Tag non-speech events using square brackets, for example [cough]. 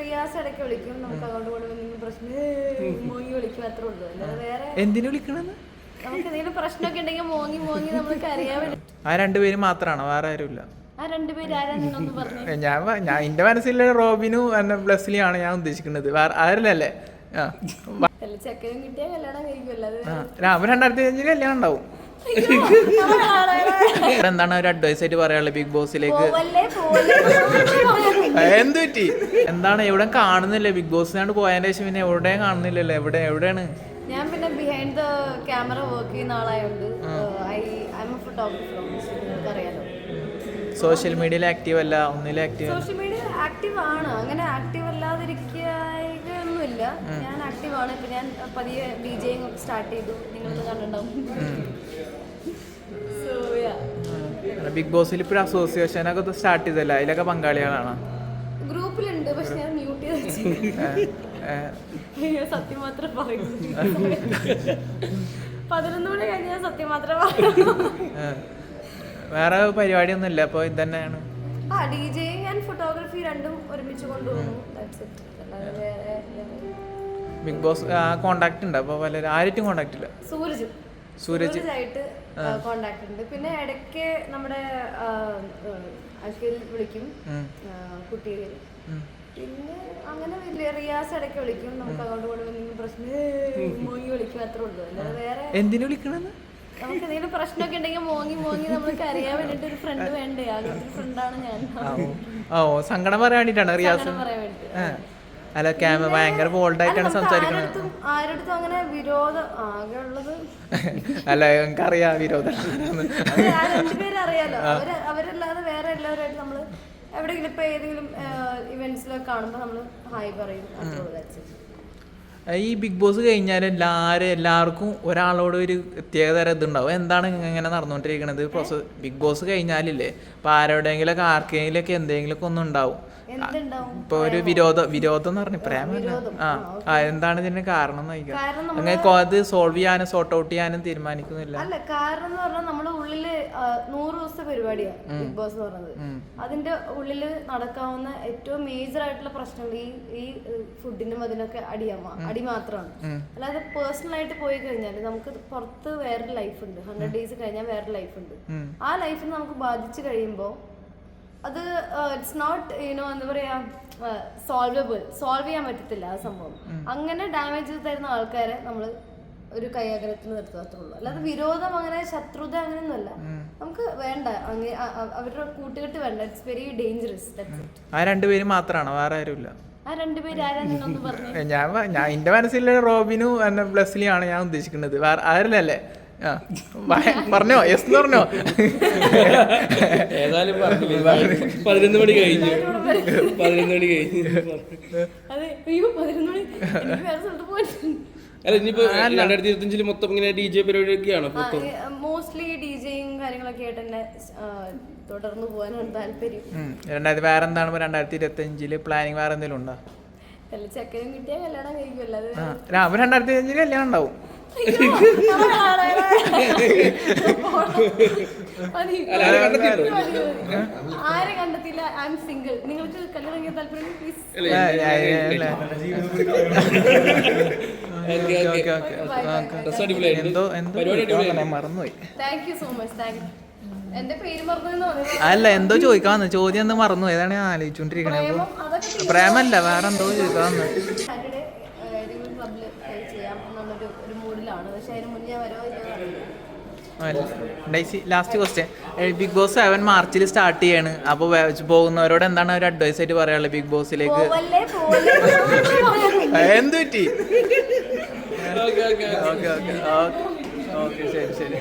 റിയാസ് ഇടയ്ക്ക് വിളിക്കും. നമുക്ക് അങ്ങോട്ട് കൊണ്ട് എന്തെങ്കിലും പ്രശ്നം മോങ്ങി വിളിക്കും. അത്രേ ഉള്ളൂ. അല്ലാതെ വേറെ എന്തിനു വിളിക്കണെന്ന് നമുക്ക് എന്തെങ്കിലും പ്രശ്നമൊക്കെ ഉണ്ടെങ്കിൽ മോങ്ങി മോങ്ങി നമുക്ക് അറിയാൻ വേണ്ടി ആ രണ്ടുപേരും മാത്രമാണോ വേറെ ആരുമില്ല? ആ രണ്ടുപേര് ആരാ നിന്നൊന്ന് പറഞ്ഞു. ഞാൻ ഞാൻ എന്റെ മനസ്സിൽ റോബിനും എന്നെ ബ്ലസ്ലിയാണ് ഞാൻ ഉദ്ദേശിക്കുന്നത്. വേറെ ആരില്ലല്ലേ ആ. അല്ല ചെക്കനും കിട്ടിയാൽ കല്യാണം കഴിക്കും. അല്ലാതെ ആ, രാമൻ രണ്ടായിരത്തി അഞ്ചിന് കല്യാണം ഉണ്ടാവും. എന്താണ് ഒരു അഡ്വൈസ് ആയിട്ട് പറയാനുള്ളത് ബിഗ് ബോസിലേക്ക്? പോവല്ലേ പോവല്ലേ. [laughs] എന്ത് പറ്റി? എന്താണ് എവിടെ കാണുന്നില്ല? ബിഗ് ബോസ് ബോസിനാണ്ട് പോയതിന്റെ ശേഷം പിന്നെ എവിടെയും കാണുന്നില്ലല്ലോ. എവിടെ എവിടെയാണ്? ഞാൻ പിന്നെ ബിഹൈൻഡ് ദ ക്യാമറ വർക്ക് ചെയ്യുന്ന ആളായത് I I M A photographer നിങ്ങൾക്ക് അറിയാലോ സോഷ്യൽ മീഡിയയിൽ ആക്റ്റീവ് അല്ല ഒന്നിലും ആക്റ്റീവ് സോഷ്യൽ മീഡിയ ആക്റ്റീവ് ആണ് അങ്ങനെ ആക്റ്റീവ് അല്ലാതിരിക്കുകയൊന്നുമില്ല ഞാൻ ആക്റ്റീവ് ആണ് ഇപ്പൊ ഞാൻ പതിയെ ഡി ജെയും സ്റ്റാർട്ട് ചെയ്തു. നിങ്ങളൊന്ന് കണ്ടിട്ടുണ്ടാവും. സോ യാ ബിഗ് ബോസിൽ ഇപ്പോഴും അസോസിയേഷൻ ഒക്കെ സ്റ്റാർട്ട് ചെയ്തല്ല? അതിലൊക്കെ പങ്കാളികളാണ്? ഗ്രൂപ്പിലുണ്ട് പക്ഷെ ഞാൻ മ്യൂട്ട് ചെയ്ത് വെച്ചു സത്യം മാത്രം പറയും [laughs] പതിനൊന്ന് മണി കഴിഞ്ഞ് ഞാൻ സത്യം മാത്രം പറയും വേറെ പരിപാടിയൊന്നുമില്ല അപ്പോൾ ഇത് തന്നെയാണ് ആ ഡി ജെ ഞാൻ ഫോട്ടോഗ്രാഫി രണ്ടും ഒരുമിച്ച് കൊണ്ടുപോകുന്നു. ബിഗ് ബോസ് കോണ്ടാക്ട് ഉണ്ട് അപ്പോൾ പലരും ആരും കോണ്ടാക്ട് ഇല്ല. സൂരജ്. സൂരജ്. ആയിട്ട് കോണ്ടാക്ട് ഉണ്ട്. പിന്നെ ഇടയ്ക്ക് നമ്മുടെ അഖിൽ വിളിക്കും. കുട്ടി. പിന്നെ അങ്ങനെ വലിയ റിയാസ് ഇടയ്ക്ക് വിളിക്കും. നമുക്ക് അങ്ങോട്ട് കൊണ്ട് എന്തെങ്കിലും പ്രശ്നം മോങ്ങി വിളിക്കും. അത്രേ ഉള്ളൂ. അല്ലാതെ വേറെ എന്തിനു വിളിക്കണെന്ന് നമുക്ക് എന്തെങ്കിലും പ്രശ്നമൊക്കെ ഉണ്ടെങ്കിൽ മോങ്ങി മോങ്ങി നമുക്ക് അറിയാൻ വേണ്ടിട്ട് ഒരു ഫ്രണ്ട് വേണ്ടേ? അങ്ങനത്തെ ഫ്രണ്ടാണ് ഞാൻ. സങ്കടം പറയാൻ വേണ്ടിട്ടാണ് റിയാസ്? പറയാൻ വേണ്ടി. അല്ല ക്യാമ ഭയങ്കര ബോൾഡ് ആയിട്ടാണ് സംസാരിക്കുന്നത് ആരടുത്തും അങ്ങനെ വിരോധം ആകെ ഉള്ളത് [laughs] അല്ല എനിക്കറിയാം വിരോധം. അറിയാലോ. അവരല്ലാതെ വേറെ എല്ലാവരുമായിട്ട് നമ്മൾ എവിടെയെങ്കിലും ഇപ്പൊ ഏതെങ്കിലും ഇവന്റ്സിലൊക്കെ കാണുമ്പോ നമ്മൾ ഹായ് പറയും അത്രേ ഉള്ളൂ that's it. ഈ ബിഗ് ബോസ് കഴിഞ്ഞാൽ എല്ലാവരും എല്ലാവർക്കും ഒരാളോട് ഒരു പ്രത്യേക തരം ഇതുണ്ടാവും. എന്താണ് ഇങ്ങനെ നടന്നുകൊണ്ടിരിക്കുന്നത് പ്രോസസ് ബിഗ് ബോസ് കഴിഞ്ഞാലില്ലേ ഇപ്പൊ ആരോടെങ്കിലൊക്കെ ആർക്കെങ്കിലൊക്കെ എന്തെങ്കിലുമൊക്കെ ഒന്നും ഉണ്ടാവും. ഇപ്പൊ ഒരു വിരോധം വിരോധം എന്ന് പറഞ്ഞു പ്രേമല്ല. ആ ആ എന്താണ് ഇതിന് കാരണം അങ്ങനെ അത് സോൾവ് ചെയ്യാനും സോർട്ട് ഔട്ട് ചെയ്യാനും തീരുമാനിക്കുന്നില്ല. അല്ല കാരണം എന്ന് പറഞ്ഞാൽ നമ്മുടെ ഉള്ളിൽ നൂറ് ദിവസത്തെ പരിപാടിയാണ് ബിഗ് ബോസ് എന്ന് പറയുന്നത് അതിന്റെ ഉള്ളിൽ നടക്കാവുന്ന ഏറ്റവും മേജർ ആയിട്ടുള്ള പ്രശ്നങ്ങൾ ഈ ഈ ഫുഡിനും അതിനൊക്കെ അടിയാമ അടി മാത്രമാണ്. അല്ലാതെ പേഴ്സണൽ ആയിട്ട് പോയി കഴിഞ്ഞാൽ നമുക്ക് പുറത്ത് വേറൊരു ലൈഫ് ഉണ്ട്. ഹൺഡ്രഡ് ഡേയ്സ് കഴിഞ്ഞാൽ വേറെ ലൈഫ് ഉണ്ട്. ആ ലൈഫിൽ നമുക്ക് ബാധിച്ചു കഴിയുമ്പോൾ അത് ഇറ്റ്സ് നോട്ട് യുനോ എന്താ പറയാ സോൾവബിൾ സോൾവ് ചെയ്യാൻ പറ്റത്തില്ല ആ സംഭവം. അങ്ങനെ ഡാമേജ് തരുന്ന ആൾക്കാരെ നമ്മൾ ഒരു കൈയകലത്തിൽ നിർത്താത്തുള്ളൂ അല്ലാതെ വിരോധം അങ്ങനെ ശത്രുത അങ്ങനെയൊന്നുമല്ല. നമുക്ക് വേണ്ട. അവരുടെ കൂട്ടുകെട്ട് വേണ്ട. ഇറ്റ്സ് വെരി ഡേഞ്ചറസ് ആ രണ്ടുപേരും മാത്രമാണ്? വേറെ ആരുമില്ല? ആ രണ്ടുപേര് ആരാ നിന്നൊന്ന് പറഞ്ഞു. ഞാൻ ഞാൻ എന്റെ മനസ്സിൽ റോബിനും എന്നെ ബ്ലസ്ലിയാണ് ഞാൻ ഉദ്ദേശിക്കുന്നത്. വേറെ ആരില്ലല്ലേ ആ. പറഞ്ഞോ യെസ് എന്ന് പറഞ്ഞോ? ഏതായാലും പതിനൊന്ന് മണി കഴിഞ്ഞു. പതിനൊന്ന് മണി കഴിഞ്ഞു. അല്ല ഇനിയിപ്പോ രണ്ടായിരത്തി ഇരുപത്തിയഞ്ചിൽ മൊത്തം ഇങ്ങനെ ഡി ജെ പരിപാടിയൊക്കെയാണോ മൊത്തം? മോസ്റ്റ്ലി ഡി ജെയും കാര്യങ്ങളൊക്കെ ആയിട്ട് തന്നെ തുടർന്ന് പോകാനാണ് താല്പര്യം. രണ്ടായിരത്തി വേറെ എന്താണ് രണ്ടായിരത്തി ഇരുപത്തി അഞ്ചിൽ പ്ലാനിങ് വേറെ എന്തെങ്കിലും ഉണ്ടോ? ചെക്കനും കിട്ടിയാൽ കല്യാണം കഴിക്കും അല്ലാതെ ആ. രാമൻ രണ്ടായിരത്തി അഞ്ചിൽ കല്യാണം ഉണ്ടാവും. ആരെ കണ്ടെത്തിയില്ല? ഐ എം സിംഗിൾ നിങ്ങൾക്ക് കല്യാണം താല്പര്യം പ്ലീസ് അല്ലേ? എന്തോ മറന്നുപോയി. അല്ല ചോദിക്കാന്ന്. വന്നു ചോദ്യം എന്തോ മറന്നു ഏതാണ് ഞാൻ ആലോചിച്ചോണ്ടിരിക്കണേ അപ്പൊ പ്രേമല്ല വേറെ എന്തോ ചോദിക്കാൻ വന്നു സാറ്റർഡേ ഏതെങ്കിലും ക്ലബിൽ ചെയ്യാം എന്നുള്ളൊരു ഒരു മൂഡിലാണ്. പക്ഷെ അതിന് മുന്നേ വരോ ഇല്ലയോ Daisy last question Bigg Boss seven മാർച്ചിൽ സ്റ്റാർട്ട് ചെയ്യാണ്. അപ്പോൾ പോകുന്നവരോട് എന്താണ് ഒരു അഡ്വൈസ് ആയിട്ട് പറയാനുള്ളത് ബിഗ് ബോസിലേക്ക് പോവല്ലേ പോവല്ലേ. [laughs] എന്ത് പറ്റി? Okay, okay, okay. Okay okay okay. Okay ശരി ശരി.